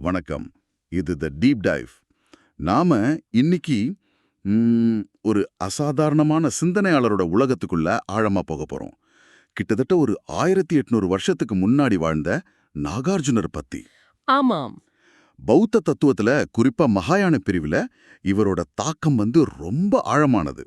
வணக்கம். இது the deep dive நாம இன்னைக்கு ஒரு அசாதாரணமான சிந்தனையாளரோட உலகத்துக்குள்ள ஆழமா போக போறோம். கிட்டத்தட்ட ஒரு ஆயிரத்தி எட்நூறு வருஷத்துக்கு முன்னாடி வாழ்ந்த நாகார்ஜுனர் பத்தி. ஆமாம். பௌத்த தத்துவத்துல குறிப்பா மகாயான பிரிவுல இவரோட தாக்கம் வந்து ரொம்ப ஆழமானது.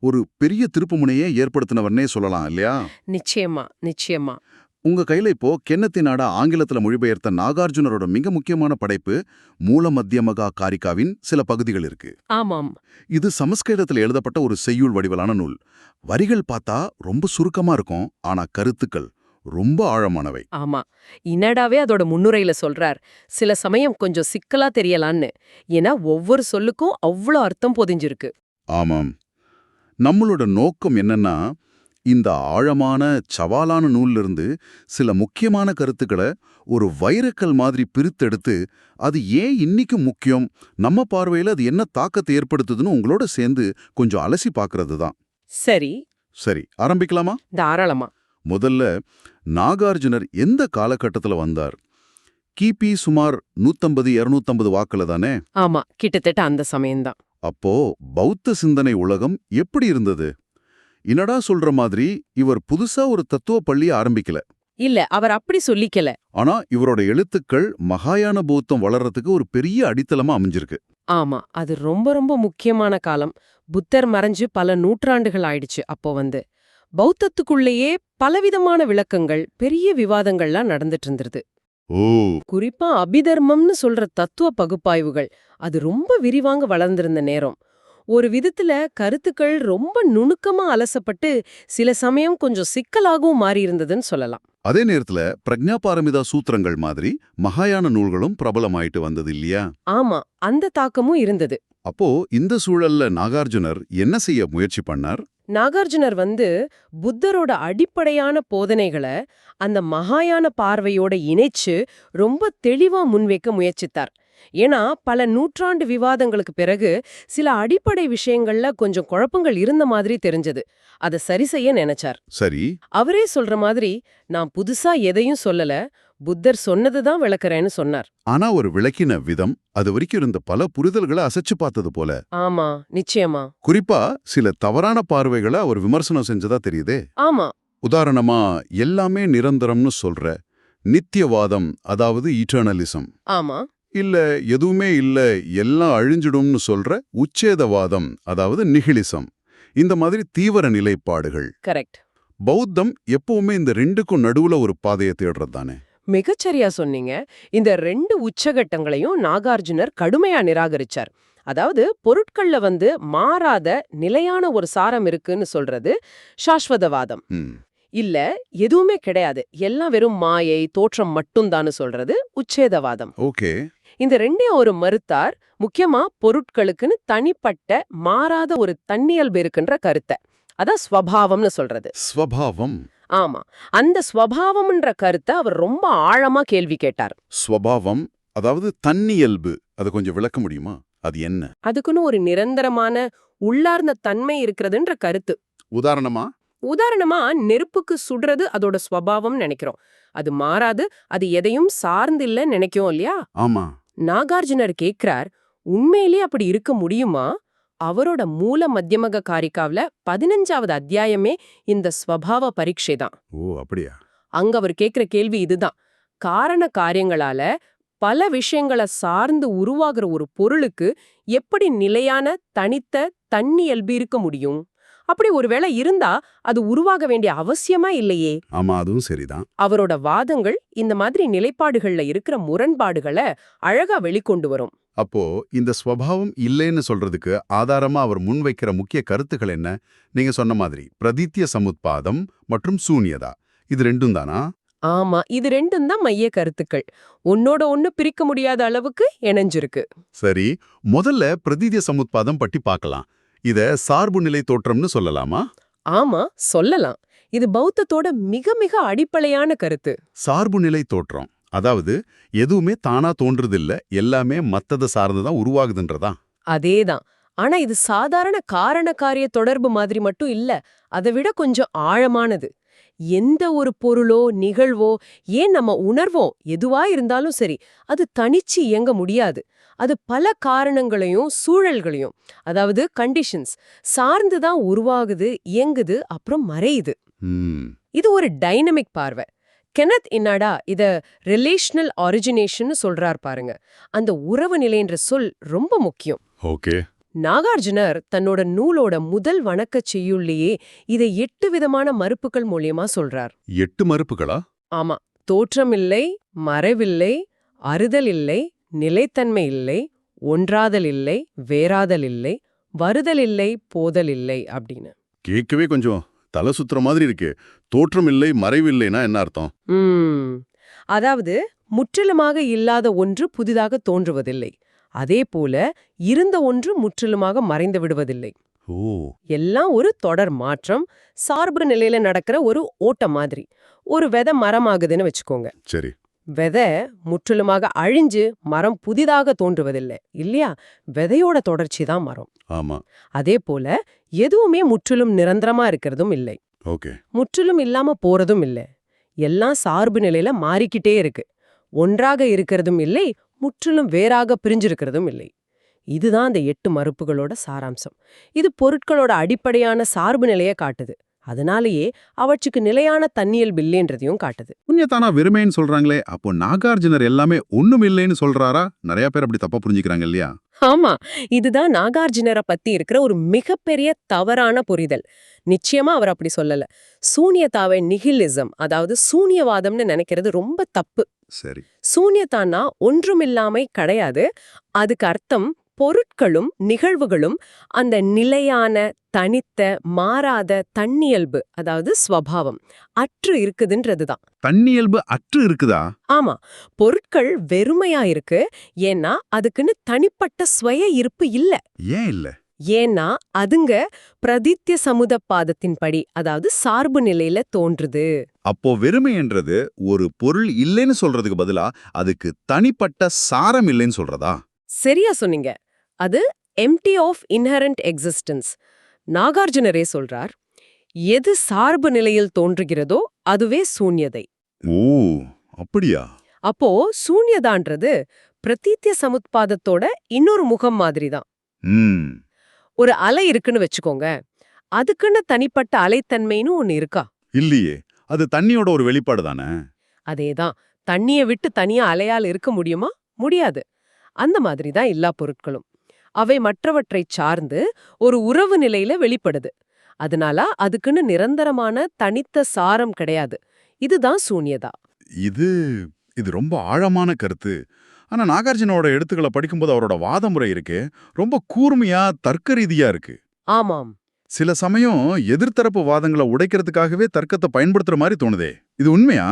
ஒரு பெரிய திருப்புமுனையே ஏற்படுத்தினவர்னே சொல்லலாம் இல்லையா? நிச்சயமா நிச்சயமா. உங்க கையில இப்போ கென்னத்தி நாடா ஆங்கிலத்துல மொழிபெயர்த்த நாகார்ஜுனரோட மிக முக்கியமான படைப்பு மூல மத்தியமகா காரிகாவின் சில பகுதிகள் இருக்கு. ஆமாம். இது சமஸ்கிருதத்துல எழுதப்பட்ட ஒரு செய்யுள் வடிவலான நூல். வரிகள் பார்த்தா ரொம்ப சுருக்கமா இருக்கும் ஆனா கருத்துக்கள் ரொம்ப ஆழமானவை. ஆமா. இனடாவே அதோட முன்னுரையில சொல்றார் சில சமயம் கொஞ்சம் சிக்கலா தெரியலான்னு. ஏன்னா ஒவ்வொரு சொல்லுக்கும் அவ்வளோ அர்த்தம் பொதிஞ்சிருக்கு. ஆமாம். நம்மளோட நோக்கம் என்னன்னா இந்த ஆழமான சவாலான நூல்ல இருந்து சில முக்கியமான கருத்துக்களை ஒரு வைரக்கல் மாதிரி பிரித்தெடுத்து அது ஏன் இன்னிக்கும் முக்கியம்? நம்ம பார்வையில அது என்ன தாக்கத்தை ஏற்படுத்துதுன்னு உங்களோட சேர்ந்து கொஞ்சம் அலசி பார்க்கறது தான். சரி. சரி ஆரம்பிக்கலாமா? தாராளமா. முதல்ல நாகார்ஜுனர் எந்த காலகட்டத்துல வந்தார்? கிபி சுமார் நூத்தம்பது இருநூத்தம்பது வாக்குல தானே? ஆமா கிட்டத்தட்ட அந்த சமயம்தான். அப்போ பௌத்த சிந்தனை உலகம் எப்படி இருந்தது? என்னடா சொல்ற மாதிரி இவர் புதுசா ஒரு தத்துவ பள்ளி ஆரம்பிக்கல. இல்ல அவர் அப்படி சொல்லிக்கல. ஆனா இவரோட எழுத்துக்கள் மகாயான பௌத்தம் வளர்றதுக்கு ஒரு பெரிய அடித்தளமா அமைஞ்சிருக்கு. ஆமா அது ரொம்ப ரொம்ப முக்கியமான காலம். புத்தர் மறைஞ்சு பல நூற்றாண்டுகள் ஆயிடுச்சு அப்போ வந்து. பௌத்தத்துக்குள்ளேயே பலவிதமான விளக்கங்கள் பெரிய விவாதங்கள்லாம் நடந்துட்டு இருந்திருது ஓ. குறிப்பா அபிதர்மம்னு சொல்ற தத்துவ பகுப்பாய்வுகள் அது ரொம்ப விரிவாங்க வளர்ந்திருந்த நேரம். ஒரு விதத்துல கருத்துக்கள் ரொம்ப நுணுக்கமா அலசப்பட்டு சில சமயம் கொஞ்சம் சிக்கலாகவும் மாறி இருந்ததுன்னு சொல்லலாம். அதே நேரத்துல பிரக்ஞாபாரமிதா சூத்திரங்கள் மாதிரி மகாயான நூல்களும் பிரபலமாயிட்டு வந்தது இல்லையா? ஆமா அந்த தாக்கமும் இருந்தது. அப்போ இந்த சூழல்ல நாகார்ஜுனர் என்ன செய்ய முயற்சி பண்ணார்? நாகார்ஜுனர் வந்து புத்தரோட அடிப்படையான போதனைகளை அந்த மகாயான பார்வையோட இணைச்சு ரொம்ப தெளிவா முன்வைக்க முயற்சித்தார். ஏன்னா பல நூற்றாண்டு விவாதங்களுக்கு பிறகு சில அடிப்படை விஷயங்கள்ல கொஞ்சம் குழப்பங்கள் இருந்த மாதிரி தெரிஞ்சது. அதை சரி செய்ய நினைச்சார். சரி. அவரே சொல்ற மாதிரி நான் புதுசா எதையும் சொல்லல. புத்தர் சொன்னதுதான் விளக்குறேன்னு சொன்னார். ஆனா ஒரு விளக்கின விதம் அது வரைக்கும் இருந்த பல புரிதல்களை அசைச்சு பார்த்தது போல. ஆமா நிச்சயமா. குறிப்பா சில தவறான பார்வைகளை அவர் விமர்சனம் செஞ்சதா தெரியுதே? ஆமா. உதாரணமா எல்லாமே நிரந்தரம்னு சொல்ற நித்தியவாதம் அதாவது ஈட்டர்னலிசம் ஆமா. இல்ல எதுவுமே இல்ல எல்லாம் அழிஞ்சிடும்னு சொல்ற உச்சேதவாதம் அதாவது நிகிலிசம். இந்த மாதிரி தீவிர நிலைப்பாடுகள். கரெக்ட். பௌத்தம் எப்பவுமே இந்த ரெண்டுக்கும் நடுவுல ஒரு பாதையை தேடுறது தானே? மிகச்சரியா சொன்னீங்க. இந்த ரெண்டு உச்சகட்டங்களையும் நாகார்ஜுனர் கடுமையா நிராகரிச்சார். அதாவது பொருட்கள்ல வந்து மாறாத நிலையான ஒரு சாரம் இருக்குன்னு சொல்றது சாஸ்வதவாதம். இல்ல எதுவுமே கிடையாது. எல்லாம் வெறும் மாயை தோற்றம் மட்டும்தான்னு சொல்றது உச்சேதவாதம். ஓகே. இந்த ரெண்டையும் ஒரு மறுத்தார் முக்கியமா பொருட்களுக்குன்னு தனிப்பட்ட மாறாத ஒரு தன்னியல்பு இருக்குன்ற கருத்தை. அதான் ஸ்வபாவம்னு சொல்றது. ஸ்வபாவம். ஆமா. அந்த ஸ்வபாவம்ன்ற கருத்தை அவர் ரொம்ப ஆழமா கேள்வி கேட்டார். ஸ்வபாவம் அதாவது தன்னியல்பு அதை கொஞ்சம் விளக்க முடியுமா? அது என்ன? அதுக்குன்னு ஒரு நிரந்தரமான உள்ளார்ந்த தன்மை இருக்கிறதுன்ற கருத்து. உதாரணமா? உதாரணமா நெருப்புக்கு சுடுறது அதோட ஸ்வபாவம் நினைக்கிறோம். அது மாறாது அது எதையும் சார்ந்து இல்லைன்னு நினைக்கிறோம் இல்லையா? ஆமா. நாகார்ஜுனர் கேக்குறார் உண்மையிலே அப்படி இருக்க முடியுமா? அவரோட மூல மத்தியமக காரிக்காவுல பதினஞ்சாவது அத்தியாயமே இந்த ஸ்வபாவ பரீட்சை தான் ஓ அப்படியா? அங்க அவர் கேக்குற கேள்வி இதுதான். காரண காரியங்களால பல விஷயங்களை சார்ந்து உருவாகிற ஒரு பொருளுக்கு எப்படி நிலையான தனித்த தன்னியல்பு இருக்க முடியும்? அப்படி ஒருவேளை இருந்தா அது உருவாக வேண்டிய அவசியமா இல்லையே? ஆமா அதுவும் சரிதான். அவரோட வாதங்கள் இந்த மாதிரி நிலைப்பாடுகள்ல இருக்கிற முரண்பாடுகளை அழகா வெளிக்கொண்டு வரும். அப்போ இந்த ஸ்வபாவம் இல்லைன்னு சொல்றதுக்கு ஆதாரமா அவர் முன்வைக்கிற முக்கிய கருத்துக்கள் என்ன? நீங்க சொன்ன மாதிரி பிரதித்திய சமுத்பாதம் மற்றும் சூன்யதா. இது ரெண்டும் தானா? ஆமா இது ரெண்டும் தான் மைய கருத்துக்கள். ஒன்னோட ஒண்ணு பிரிக்க முடியாத அளவுக்கு இணைஞ்சிருக்கு. சரி முதல்ல பிரதித்திய சமுத்பாதம் பற்றி பார்க்கலாம். இத சார்பு நிலை தோற்றம்னு சொல்லலாமா? ஆமா சொல்லலாம். இது பௌத்தத்தோட மிக மிக அடிப்படையான கருத்து. சார்பு நிலை தோற்றம். அதாவது எதுவுமே தானா தோன்றதில்ல எல்லாமே மத்தத சார்ந்துதான் உருவாகுதுன்றதா? அதேதான். ஆனா இது சாதாரண காரண காரிய தொடர்பு மாதிரி மட்டும் இல்ல அதை விட கொஞ்சம் ஆழமானது. எந்த ஒரு பொருளோ நிகழ்வோ ஏன் நம்ம உணர்வோ எதுவா இருந்தாலும் சரி அது தனிச்சு இயங்க முடியாது. அது பல காரணங்களையும் சூழல்களையும் அதாவது கண்டிஷன்ஸ் சார்ந்து தான் உருவாகுது இயங்குது அப்புறம் மறையுது. இது ஒரு டைனமிக் பார்வை. கெனத் இன்னாடா இத ரிலேஷனல் ஆரிஜினேஷன் சொல்றார் பாருங்க. அந்த உறவு நிலைன்ற சொல் ரொம்ப முக்கியம். ஓகே. நாகார்ஜுனர் தன்னோட நூலோட முதல் வணக்கச் செய்யுள்ளையே இதை எட்டு விதமான மறுப்புகள் மூலியமா சொல்றார். எட்டு மறுப்புகளா? ஆமா. தோற்றமில்லை மறைவில்லை அறுதல் இல்லை நிலைத்தன்மை இல்லை ஒன்றாதல் இல்லை வேறாதல் இல்லை வருதல் இல்லை போதல் இல்லை அப்படின்னு. கேட்கவே கொஞ்சம் தலை சுத்துற மாதிரி இருக்கு. தோற்றம் இல்லை மறைவில்லைனா என்ன அர்த்தம்? அதாவது முற்றிலுமாக இல்லாத ஒன்று புதிதாக தோன்றுவதில்லை. அதே போல இருந்த ஒன்று முற்றிலுமாக மறைந்து விடுவதில்லை. ஓ. எல்லாம் ஒரு தொடர் மாற்றம் சார்பு நிலையில நடக்கிற ஒரு ஓட்டம் மாதிரி. ஒரு விதை மரமாகுதுன்னு வச்சுக்கோங்க. சரி. விதை முற்றிலுமாக அழிஞ்சு மரம் புதிதாக தோன்றுவதில்லை இல்லையா? விதையோட தொடர்ச்சி தான் மரம். ஆமா. அதே போல எதுவுமே முற்றிலும் நிரந்தரமா இருக்கிறதும் இல்லை. ஓகே. முற்றிலும் இல்லாம போறதும் இல்ல. எல்லாம் சார்பு நிலையில மாறிக்கிட்டே இருக்கு. ஒன்றாக இருக்கிறதும் இல்லை முற்றிலும் வேறாக பிரிஞ்சிருக்கிறதும் இல்லை. இதுதான் அந்த எட்டு மறுப்புகளோட சாராம்சம். இது பொருட்களோட அடிப்படையான சார்பு நிலையை காட்டுது. அதனாலேயே அவற்றுக்கு நிலையான தன்னியல்பு இல்லைன்றதையும் காட்டுது. புண்ணியத்தானா வெறுமைன்னு சொல்றாங்களே அப்போ நாகார்ஜுனர் எல்லாமே ஒண்ணும் இல்லைன்னு சொல்றாரா? நிறைய பேர் அப்படி தப்பா புரிஞ்சுக்கிறாங்க இல்லையா? ஆமா இதுதான் நாகார்ஜுனரை பத்தி இருக்கிற ஒரு மிகப்பெரிய தவறான புரிதல். நிச்சயமா அவர் அப்படி சொல்லல. சூனியத்தாவை நிகிலிசம் அதாவது சூனியவாதம்னு நினைக்கிறது ரொம்ப தப்பு. சரி. சூன்யத்தான்னா ஒன்றுமில்லாமை கிடையாது. அதுக்கு அர்த்தம் பொருட்களும் நிகழ்வுகளும் அந்த நிலையான தனித்த மாறாத தன்னியல்பு அதாவது ஸ்வபாவம் அற்று இருக்குதுன்றதுதான். தன்னியல்பு அற்று இருக்குதா? ஆமா. பொருட்கள் வெறுமையா இருக்கு. ஏன்னா அதுக்குன்னு தனிப்பட்ட ஸ்வய இருப்பு இல்ல. ஏன் இல்ல? ஏன்னா அதுங்க பிரதித்ய சமுத பாதத்தின்படி அதாவது சார்பு நிலையில தோன்றுது. அப்போ வெறுமைன்றது ஒரு பொருள் இல்லைன்னு சொல்றதுக்கு பதிலா அதுக்கு தனிப்பட்ட சாரம் இல்லைன்னு சொல்றதா? சரியா சொன்னீங்க. அது எம்டி ஆஃப் இன்ஹரண்ட் எக்ஸிஸ்டன்ஸ் நாகார்ஜுனரே சொல்றார் எது சார்பு நிலையில் தோன்றுகிறதோ அதுவே சூன்யதை. ஓ அப்படியா? அப்போ சூன்யதான்றது பிரதீத்திய சமுத்பாதத்தோட இன்னொரு முகம் மாதிரி தான் ஒரு அலை இருக்குன்னு வச்சுக்கோங்க. அதுக்குன்னு தனிப்பட்ட அலைத்தன்மைன்னு ஒன்னு இருக்கா? இல்லையே அது தண்ணியோட ஒரு வெளிப்பாடு தானே? அதேதான். தண்ணிய விட்டு தனியா அலையால் இருக்க முடியுமா? முடியாது. அந்த மாதிரி தான் எல்லா பொருட்களும். அவை மற்றவற்றைச் சார்ந்து ஒரு உறவு நிலையில வெளிப்படுது. அதனால அதுக்குன்னு நிரந்தரமான தனித்த சாரம் கிடையாது. இதுதான் சூன்யதா இது இது ரொம்ப ஆழமான கருத்து. ஆனா நாகார்ஜுனோட எழுத்துக்களை படிக்கும்போது அவரோட வாத முறை இருக்கே. ரொம்ப கூர்மையா தர்க்க ரீதியா இருக்கு. ஆமாம். சில சமயம் எதிர்த்தரப்பு வாதங்களை உடைக்கிறதுக்காகவே தர்க்கத்தை பயன்படுத்துற மாதிரி தோணுதே. இது உண்மையா?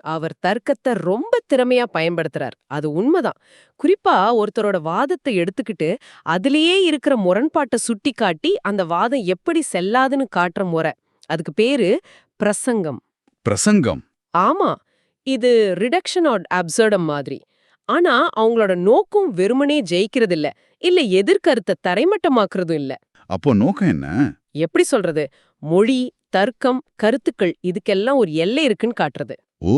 அவர் தர்க்கத்தை ரொம்ப திறமையா பயன்படுத்துறார். அது உண்மைதான். குறிப்பா ஒருத்தரோட வாதத்தை எடுத்துக்கிட்டு அதிலேயே இருக்கிற முரண்பாட்டை சுட்டி காட்டி அந்த வாதம் எப்படி செல்லாதுன்னு காட்டுற முறை. அதுக்கு பேரு பிரசங்கம். பிரசங்கம். ஆமா. இது ரிடக்ஷன் ஆட் அப்சர்டம் மாதிரி. ஆனா அவங்களோட நோக்கம் வெறுமனே ஜெயிக்கிறது இல்ல இல்ல எதிர்கருத்தை தரைமட்டமாக்குறதும் இல்ல. அப்போ நோக்கம் என்ன? எப்படி சொல்றது? மொழி தர்க்கம் கருத்துக்கள் இதுக்கெல்லாம் ஒரு எல்லை இருக்குன்னு காட்டுறது. ஓ.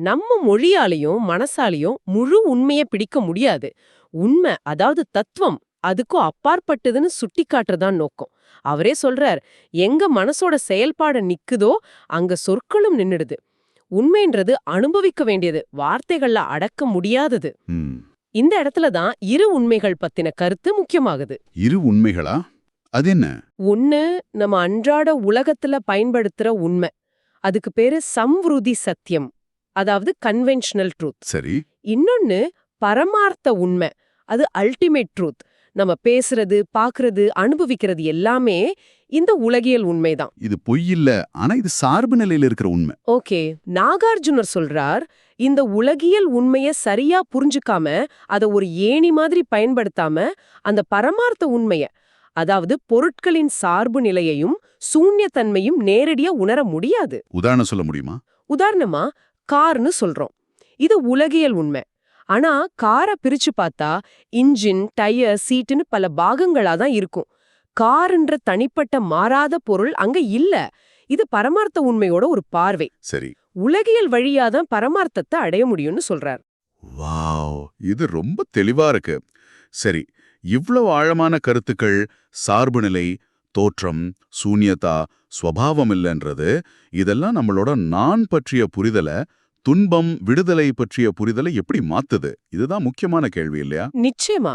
நம்ம மொழியாலையும் மனசாலையும் முழு உண்மையை பிடிக்க முடியாது. உண்மை அதாவது தத்துவம் அதுக்கும் அப்பாற்பட்டதுன்னு சுட்டி காட்டுறதான் நோக்கம். அவரே சொல்றார் எங்க மனசோட செயல்பாடு நிக்குதோ அங்க சொற்களும் நின்னுடுது. உண்மைன்றது அனுபவிக்க வேண்டியது வார்த்தைகள்ல அடக்க முடியாதது. இந்த இடத்துல தான் இரு உண்மைகள் பத்தின கருத்து முக்கியமாகுது. இரு உண்மைகளா? அது என்ன ஒன்னு நம்ம அன்றாட உலகத்துல பயன்படுத்துற உண்மை. அதுக்கு பேரு சம்ருதி சத்தியம் அதாவது கன்வென்ஷனல் ட்ரூத் சரி. இன்னொன்னு பரமார்த்த உண்மை. அது அல்டிமேட் ட்ரூத் நம்ம பேசுறது பாக்குறது அனுபவிக்கிறது எல்லாமே இந்த உலகியல் உண்மைதான். இது பொய் இல்ல ஆனா இது சார்பு நிலையில இருக்கிற உண்மை. ஓகே. நாகார்ஜுனர் சொல்றார் இந்த உலகியல் உண்மைய சரியா புரிஞ்சுக்காம அத ஒரு ஏணி மாதிரி பயன்படுத்தாம அந்த பரமார்த்த உண்மைய அதாவது பொருட்களின் சார்பு நிலையையும் சூன்யத்தன்மையும் நேரடியா உணர முடியாது. உதாரணம் சொல்ல முடியுமா? உதாரணமா கார்னு சொல்றோம். இது உலகியல் உண்மை. ஆனா காரை பிரிச்சு பார்த்தா இன்ஜின் டயர் சீட்டுன்னு பல பாகங்களா தான் இருக்கும். கார்ன்ற தனிப்பட்ட மாறாத பொருள் அங்க இல்ல. இது பரமார்த்த உண்மையோட ஒரு பார்வை. சரி. உலகியல் வழியாதான் பரமார்த்தத்தை அடைய முடியும்னு சொல்றார். வாவ்! இது ரொம்ப தெளிவா இருக்கு. சரி இவ்வளவு ஆழமான கருத்துக்கள் சார்புநிலை தோற்றம் சூன்யதா ஸ்வபாவம் இல்லைன்றது இதெல்லாம் நம்மளோட நான் பற்றிய புரிதலை துன்பம் விடுதலை பற்றிய புரிதலை எப்படி மாத்துது? இதுதான் முக்கியமான கேள்வி இல்லையா? நிச்சயமா.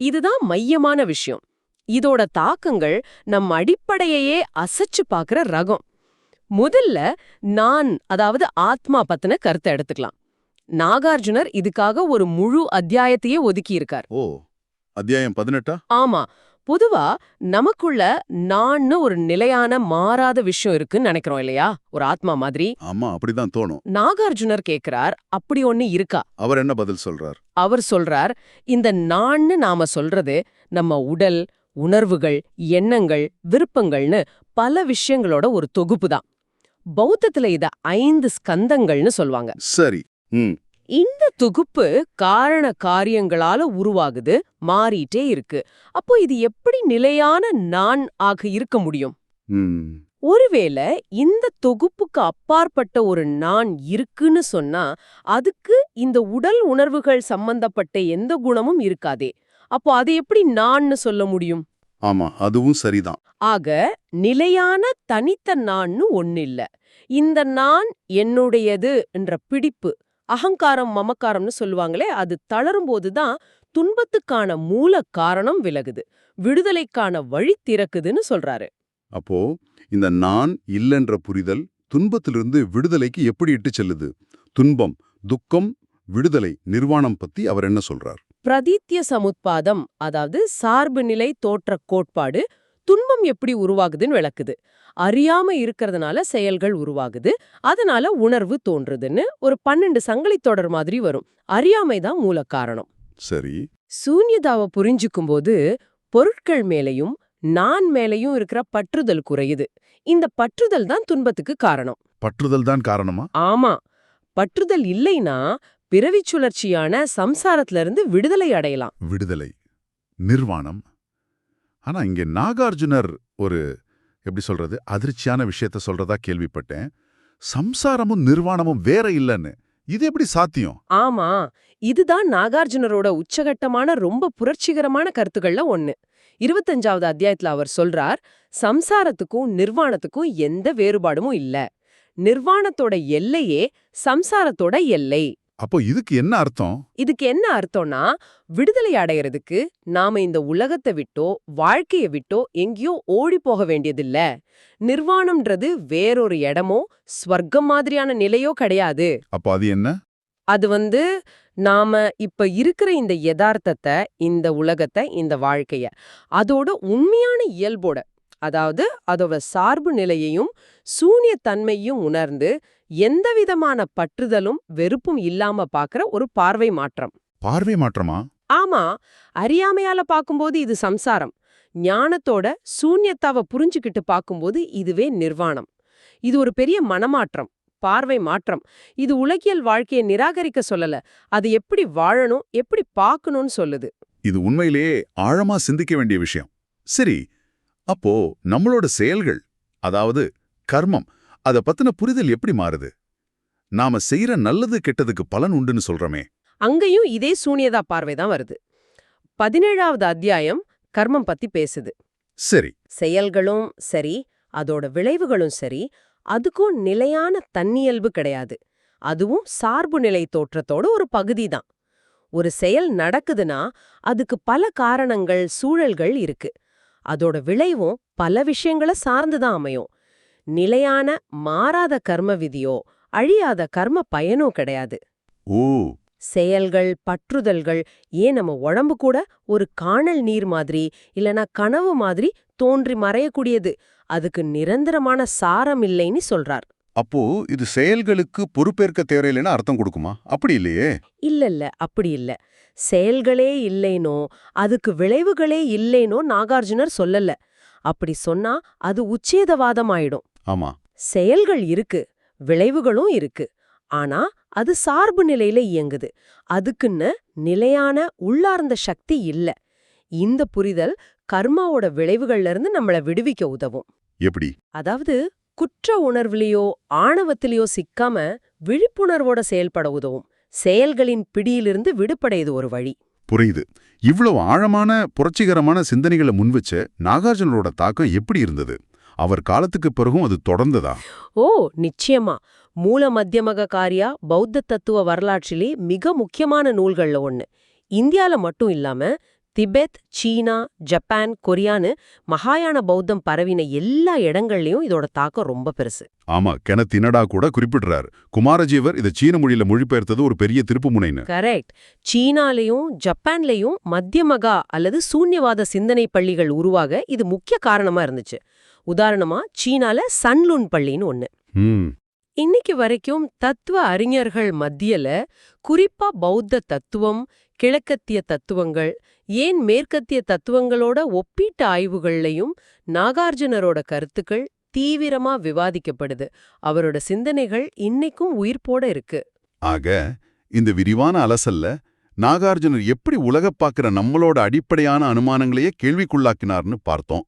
இதுதான் மையமான விஷயம். இதோட தாக்கங்கள் நம் அடிப்படையையே அசைச்சு பார்க்கிற ரகம். முதல்ல நான் அதாவது ஆத்மா பத்தின கருத்தை எடுத்துக்கலாம். நாகார்ஜுனர் இதுக்காக ஒரு முழு அத்தியாயத்தையே ஒதுக்கி இருக்கார் ஓ. அத்தியாயம் பதினெட்டா? ஆமா. பொதுவா நமக்குள்ள நான்னு ஒரு நிலையான மாறாத விஷயம் இருக்குன்னு நினைக்கிறோம் இல்லையா? ஒரு ஆத்மா மாதிரி. ஆமா அப்படிதான் தோணும். நாகார்ஜுனர் கேக்குறார் அப்படி ஒண்ணு இருக்கா? அவர் என்ன பதில் சொல்றார்? அவர் சொல்றார் இந்த நான்னு நாம சொல்றது நம்ம உடல் உணர்வுகள் எண்ணங்கள் விருப்பங்கள்னு பல விஷயங்களோட ஒரு தொகுப்பு தான். பௌத்தத்துல இத ஐந்து ஸ்கந்தங்கள்னு சொல்வாங்க சரி. ம். இந்த தொகுப்பு காரண காரியங்களால உருவாகுது மாறிட்டே இருக்கு. அப்போ இது எப்படி நிலையான நான் ஆக இருக்க முடியும்? ஒருவேளை இந்த தொகுப்புக்கு அப்பாற்பட்ட ஒரு நான் இருக்குன்னு சொன்னா அதுக்கு இந்த உடல் உணர்வுகள் சம்பந்தப்பட்ட எந்த குணமும் இருக்காதே. அப்போ அது எப்படி நான்னு சொல்ல முடியும்? ஆமா அதுவும் சரிதான். ஆக நிலையான தனித்த நான்னு ஒண்ணு இல்ல. இந்த நான் என்னுடையது என்ற பிடிப்பு அகங்காரம் மமக்காரம்னு சொல்லுவாங்களே அது தளரும்போது தான் துன்பத்துக்கான மூல காரணம் விலகுது. விடுதலைக்கான வழி திறக்குதுன்னு சொல்றாரு. அப்போ இந்த நான் இல்லைன்ற புரிதல் துன்பத்திலிருந்து விடுதலைக்கு எப்படி இட்டு செல்லுது? துன்பம் துக்கம் விடுதலை நிர்வாணம் பத்தி அவர் என்ன சொல்றார்? பிரதீத்திய சமுத்பாதம் அதாவது சார்பு நிலை தோற்ற கோட்பாடு துன்பம் எப்படி உருவாகுதுன்னு விளக்குது. அறியாம இருக்கிறதுனால செயல்கள் உருவாகுது. அதனால உணர்வு தோன்றுதுன்னு ஒரு பன்னெண்டு சங்கிலித் தொடர் மாதிரி வரும். அறியாமை தான் மூல காரணம். சரி. சூன்யதாவை புரிஞ்சுக்கும் போது பொருட்கள் மேலையும் நான் மேலையும் இருக்கிற பற்றுதல் குறையுது. இந்த பற்றுதல் தான் துன்பத்துக்கு காரணம். பற்றுதல் தான் காரணமா? ஆமா. பற்றுதல் இல்லைனா பிறவிச் சுழற்சியான சம்சாரத்துல இருந்து விடுதலை அடையலாம். விடுதலை. நிர்வாணம். ஆனா இங்க நாகார்ஜுனர் ஒரு எப்படி சொல்றது அதிர்ச்சியான விஷயத்த சொல்றதா கேள்விப்பட்டேன். சம்சாரமும் நிர்வாணமும் வேற இல்லைன்னு. இது எப்படி சாத்தியம்? ஆமா. இதுதான் நாகார்ஜுனரோட உச்சகட்டமான ரொம்ப புரட்சிகரமான கருத்துக்கள்ல ஒண்ணு. இருபத்தஞ்சாவது அத்தியாயத்துல அவர் சொல்றார் சம்சாரத்துக்கும் நிர்வாணத்துக்கும் எந்த வேறுபாடும் இல்ல. நிர்வாணத்தோட எல்லையே சம்சாரத்தோட எல்லை. அப்போ இதுக்கு என்ன அர்த்தம்? இதுக்கு என்ன அர்த்தம்னா விடுதலை அடையறதுக்கு நாம இந்த உலகத்தை விட்டோ வாழ்க்கைய விட்டோ எங்கேயோ ஓடி போக வேண்டியதில்ல. நிர்வாணம்ன்றது வேறொரு இடமோ ஸ்வர்க்கம் மாதிரியான நிலையோ கிடையாது. அப்போ அது என்ன? அது வந்து நாம இப்ப இருக்கிற இந்த யதார்த்தத்தை இந்த உலகத்தை இந்த வாழ்க்கைய அதோட உண்மையான இயல்போட அதாவது அதோட சார்பு நிலையையும் சூனிய தன்மையும் உணர்ந்து எந்தவிதமான பற்றுதலும் வெறுப்பும் இல்லாம பாக்குற ஒரு பார்வை மாற்றம். பார்வை மாற்றமா? ஆமா அறியாமையால பாக்கும்போது இது சம்சாரம். ஞானத்தோட சூன்யத்தாவ புரிஞ்சுக்கிட்டு பாக்கும்போது இதுவே நிர்வாணம். இது ஒரு பெரிய மனமாற்றம் பார்வை மாற்றம். இது உலகியல் வாழ்க்கையை நிராகரிக்க சொல்லல. அது எப்படி வாழணும் எப்படி பார்க்கணும்னு சொல்லுது. இது உண்மையிலேயே ஆழமா சிந்திக்க வேண்டிய விஷயம். சரி அப்போ நம்மளோட செயல்கள் அதாவது கர்மம் அத பத்தின புரிதல் எப்படி மாறுது? நாம செய்யற நல்லது கெட்டதுக்கு பலன் உண்டுன்னு சொல்றோமே. அங்கேயும் இதே சூனியதா பார்வை தான் வருது. பதினேழாவது அத்தியாயம் கர்மம் பத்தி பேசுது. சரி. செயல்களும் சரி அதோட விளைவுகளும் சரி அதுக்கும் நிலையான தன்னியல்பு கிடையாது. அதுவும் சார்பு நிலை தோற்றத்தோட ஒரு பகுதி தான். ஒரு செயல் நடக்குதுன்னா அதுக்கு பல காரணங்கள் சூழல்கள் இருக்கு. அதோட விளைவும் பல விஷயங்களை சார்ந்துதான் அமையும். நிலையான மாறாத கர்ம விதியோ அழியாத கர்ம பயனோ கிடையாது. ஓ. செயல்கள் பற்றுதல்கள் ஏன் நம்ம உடம்பு கூட ஒரு காணல் நீர் மாதிரி இல்லனா கனவு மாதிரி தோன்றி மறையக்கூடியது. அதுக்கு நிரந்தரமான சாரம் இல்லைன்னு சொல்றார். அப்போ இது செயல்களுக்கு பொறுப்பேற்க தேவையில்லைன்னு அர்த்தம் கொடுக்குமா? அப்படி இல்லையே. இல்ல இல்ல அப்படி இல்ல. செயல்களே இல்லைனோ அதுக்கு விளைவுகளே இல்லைனோ நாகார்ஜுனர் சொல்லல. அப்படி சொன்னா அது உச்சேதவாதம் ஆயிடும். ஆமா. செயல்கள் இருக்கு விளைவுகளும் இருக்கு. ஆனா அது சார்பு நிலையில இயங்குது. அதுக்குன்னு நிலையான உள்ளார்ந்த சக்தி இல்ல. இந்த புரிதல் கர்மாவோட விளைவுகள்ல இருந்து நம்மள விடுவிக்க உதவும். எப்படி? அதாவது குற்ற உணர்வுலயோ ஆணவத்திலேயோ சிக்காம விழிப்புணர்வோட செயல்பட உதவும். செயல்களின் பிடியிலிருந்து விடுபட இது ஒரு வழி. புரியுது. இவ்வளவு ஆழமான புரட்சிகரமான சிந்தனைகளை முன்வச்ச நாகார்ஜுனரோட தாக்கம் எப்படி இருந்தது? அவர் காலத்துக்கு பிறகும் அது தொடர்ந்ததா? ஓ நிச்சயமா. மூல மத்தியமக காரியா பௌத்த தத்துவ வரலாற்றிலே மிக முக்கியமான நூல்கள்ல ஒண்ணு. இந்தியால மட்டும் இல்லாம திபெத் சீனா ஜப்பான் கொரியான்னு மகாயான பௌத்தம் பரவின எல்லா இடங்கள்லயும் இதோட தாக்கம் ரொம்ப பெருசு. ஆமா கெனத்தினடா கூட குறிப்பிடுறார். குமாரஜீவர் இதை சீன மொழியில மொழிபெயர்த்தது ஒரு பெரிய திருப்புமுனைன்னு கரெக்ட். சீனாலையும் ஜப்பான்லயும் மத்தியமகா அல்லது சூன்யவாத சிந்தனை பள்ளிகள் உருவாக இது முக்கிய காரணமா இருந்துச்சு. உதாரணமா சீனால சன்லுன் பள்ளின்னு ஒண்ணு. இன்னைக்கு வரைக்கும் தத்துவ அறிஞர்கள் மத்தியல குறிப்பா பௌத்த தத்துவம் கிழக்கத்திய தத்துவங்கள் ஏன் மேற்கத்திய தத்துவங்களோட ஒப்பீட்டு ஆய்வுகள்லையும் நாகார்ஜுனரோட கருத்துக்கள் தீவிரமா விவாதிக்கப்படுது. அவரோட சிந்தனைகள் இன்னைக்கும் உயிர்ப்போட இருக்கு. ஆக இந்த விரிவான அலசல்ல நாகார்ஜுனர் எப்படி உலகப் பார்க்கிற நம்மளோட அடிப்படையான அனுமானங்களையே கேள்விக்குள்ளாக்கினார்னு பார்த்தோம்.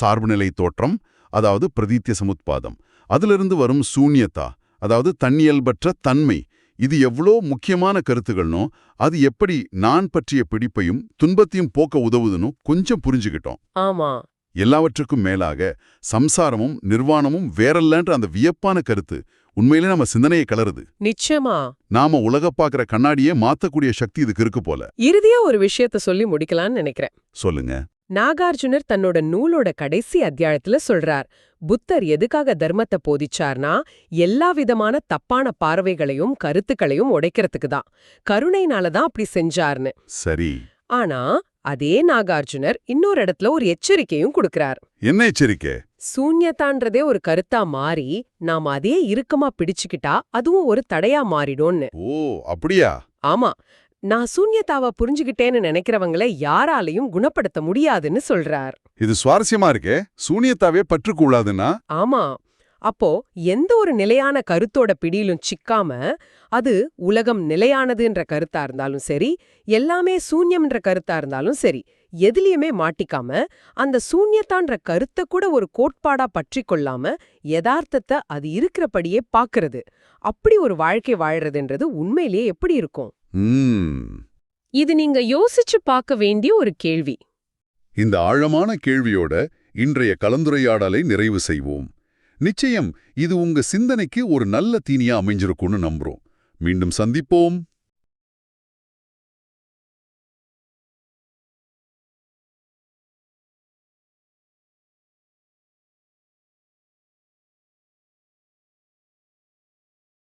சார்புநிலை தோற்றம் அதாவது பிரதீத்திய சமுத்பாதம். அதிலிருந்து வரும் சூன்யத்தா அதாவது தன்னியல்பற்ற தன்மை இது எவ்வளோ முக்கியமான கருத்துகள்னோ அது எப்படி நான் பற்றிய பிடிப்பையும் துன்பத்தையும் போக்க உதவுதுன்னு கொஞ்சம் புரிஞ்சுக்கிட்டோம். ஆமா. எல்லாவற்றுக்கும் மேலாக சம்சாரமும் நிர்வாணமும் வேறல்லன்ற அந்த வியப்பான கருத்து உண்மையிலே நம்ம சிந்தனையை கலருது. நிச்சயமா. நாம உலகப் பார்க்கிற கண்ணாடியே மாத்தக்கூடிய சக்தி இதுக்கு இருக்கு போல. இறுதியா ஒரு விஷயத்த சொல்லி முடிக்கலாம்னு நினைக்கிறேன். சொல்லுங்க. நாகார்ஜுனர் தன்னோட நூலோட கடைசி அத்தியாயத்துல சொல்றார் புத்தர் எதுக்காக தர்மத்தை போதிச்சார்னா எல்லா விதமான தப்பான பார்வைகளையும் கருத்துக்களையும் உடைக்கிறதுக்கு தான். கருணைனால தான் அப்படி செஞ்சார்னு. சரி. ஆனா அதே நாகார்ஜுனர் இன்னொரு இடத்துல ஒரு எச்சரிக்கையும் கொடுக்கறார். என்ன எச்சரிக்கை? சூன்யத்தான்றதே ஒரு கருத்தா மாறி நாம அதே இறுக்கமா பிடிச்சுக்கிட்டா அதுவும் ஒரு தடையா மாறிடும்னு. ஓ அப்படியா? ஆமா. நான் சூன்யத்தாவ புரிஞ்சுகிட்டேன்னு நினைக்கிறவங்கள யாராலையும் குணப்படுத்த முடியாதுன்னு சொல்றார். இது சுவாரஸ்யமா இருக்கே? சூனியத்தாவே பற்றுக்கூடாதுன்னா? ஆமா. அப்போ எந்த ஒரு நிலையான கருத்தோட பிடியிலும் சிக்காம அது உலகம் நிலையானதுன்ற கருத்தா இருந்தாலும் சரி எல்லாமே சூன்யம்ன்ற கருத்தா இருந்தாலும் சரி எதுலயுமே மாட்டிக்காம அந்த சூன்யத்தான்ற கருத்தை கூட ஒரு கோட்பாடா பற்றி கொள்ளாம யதார்த்தத்தை அது இருக்கிறபடியே பாக்குறது. அப்படி ஒரு வாழ்க்கை வாழறதுன்றது உண்மையிலேயே எப்படி இருக்கும்? இது நீங்க யோசிச்சு பார்க்க வேண்டிய ஒரு கேள்வி. இந்த ஆழமான கேள்வியோட இன்றைய கலந்துரையாடலை நிறைவு செய்வோம். நிச்சயம் இது உங்க சிந்தனைக்கு ஒரு நல்ல தீனியா அமைஞ்சிருக்கும்னு நம்புறோம். மீண்டும் சந்திப்போம்.